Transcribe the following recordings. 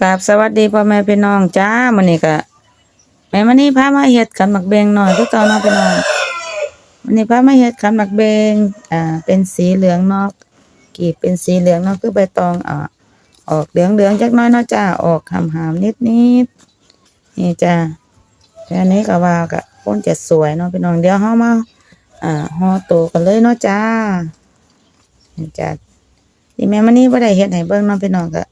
กราบสวัสดีพ่อแม่พี่น้องจ้ามื้อนี้ก็แม่มื้อนี้พามาเฮ็ดขันหมักเบงหน่อยคือเก่าเนาะพี่น้องมื้อนี้พามาเฮ็ดขันหมักเบงอ่า เป็นสีเหลืองนาะกีบเป็นสีเหลืองนาะคือใบตองอ่าออกเหลืองๆจักน้อยเนาะจ้าออกหำๆนิดๆนี่จ้าแค่นี้ก็ว่าก็คงจะสวยเนาะพี่น้องเดี๋ยวเฮามาอ่าห่อตัวกันเลยเนาะจ้านี่จ้าที่แม่มื้อนี้บ่ได้เฮ็ดให้เบิ่งเนาะพี่น้องก็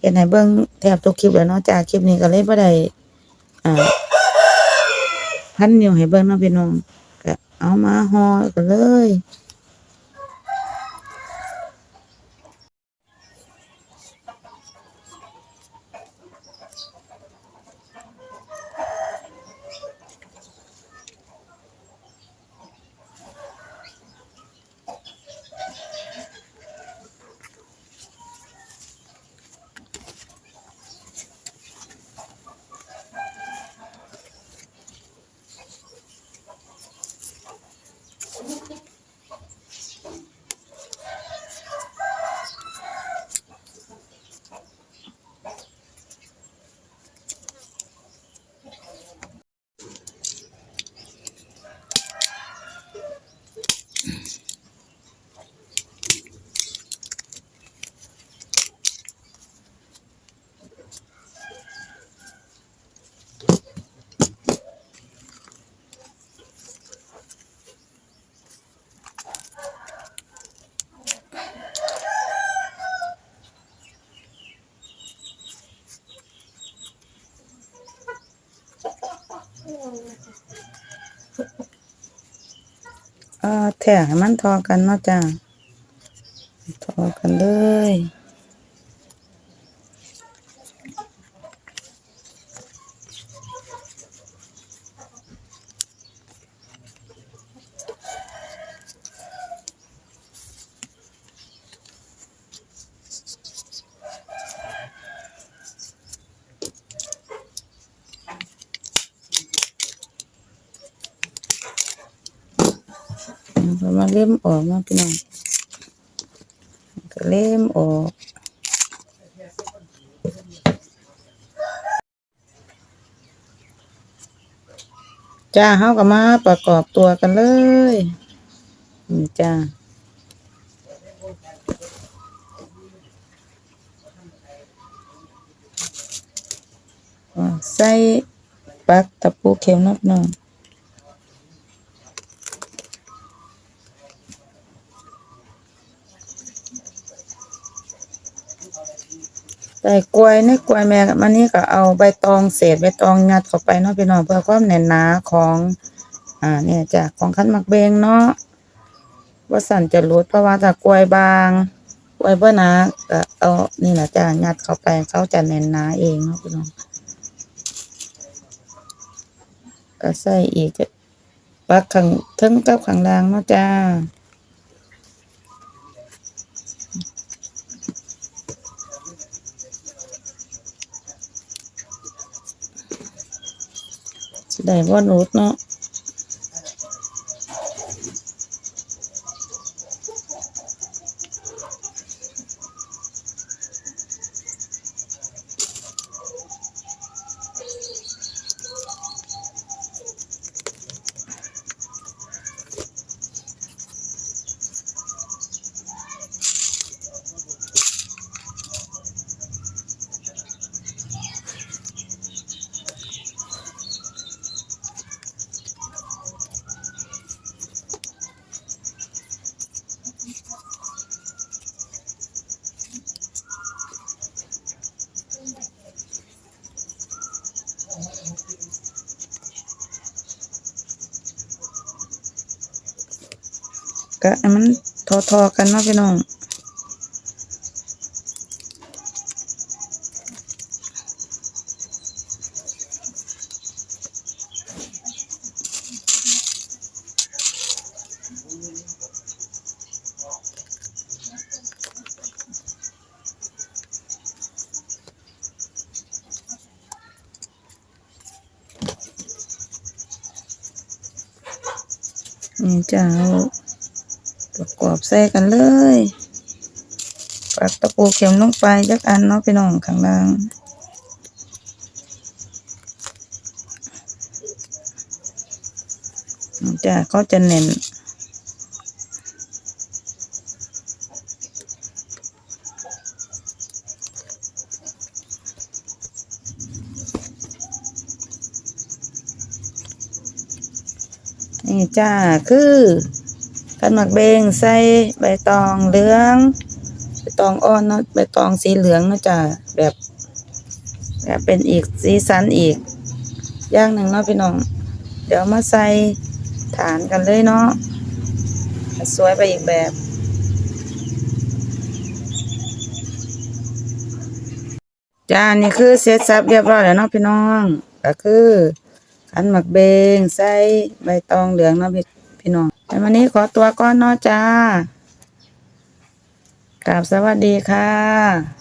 เห็นไหนเบิ่งแทบทุกคลิปแล้วเนาะจากคลิปนี้ก็เลยบ่ได้อ่าพันนิ้วให้เบิ่งเนาะพี่น้องก็เอามาห่อกันเลย เอ่อแท้ให้มันทอกันเนาะจ้าทอกันเลย เอาก็มาเล่มออกนาะพี่น้องก็เล่มออกจ้าเฮาก็มาประกอบตัวกันเลยนี่จ้าใส่ปักตะปูเข็มนับหน่อ ใส่กล้วยในกล้วยแม่มันนี่ก็เอาใบตองเศษใบตองงัดเข้าไปเนาะพี่น้องเพื่อความแน่นหนาของ อ่าเนี่ยจ้ะของคั้นหมักเบงเนาะว่าสั่นจะหลุดเพราะว่าถ้ากล้วยบางกล้วยเบ่หนาก็เอานี่แหละจ้ะงัดเข้าไปเขาจะแน่นหนาเองเนาะพี่น้องก็ใส่อีกปักข้างเทึงกับข้างล่างเนาะจ้า ได้บ่หนุดเนาะ ก็ให้มันทอๆกันเนาะพี่น้องนี่จ้าเอา กอบแซ่กันเลยปักตะปูเข็มลงไปยักอันเนาะพี่น้องข้างล่างจ้าก็จะเน้นนี่จ้าคือ กันหมักเบงใส่ใบตองเหลืองใบตองอ่อนเนาะใบตองสีเหลืองเนาะจ้าแบบแบบเป็นอีกสีสันอีกอย่างหนึ่งเนาะพี่น้อง เดี๋ยวมาใส่ฐานกันเลยเนาะสวยไปอีกแบบจ้านี่คือเสร็จสับเรียบร้อยแล้วเนาะพี่น้อง ก็คือขันหมักเบงใส่ใบตองเหลืองเนาะพี่พี่น้อง แต่วันนี้ขอตัวก่อนเนาะจ้ากราบสวัสดีค่ะ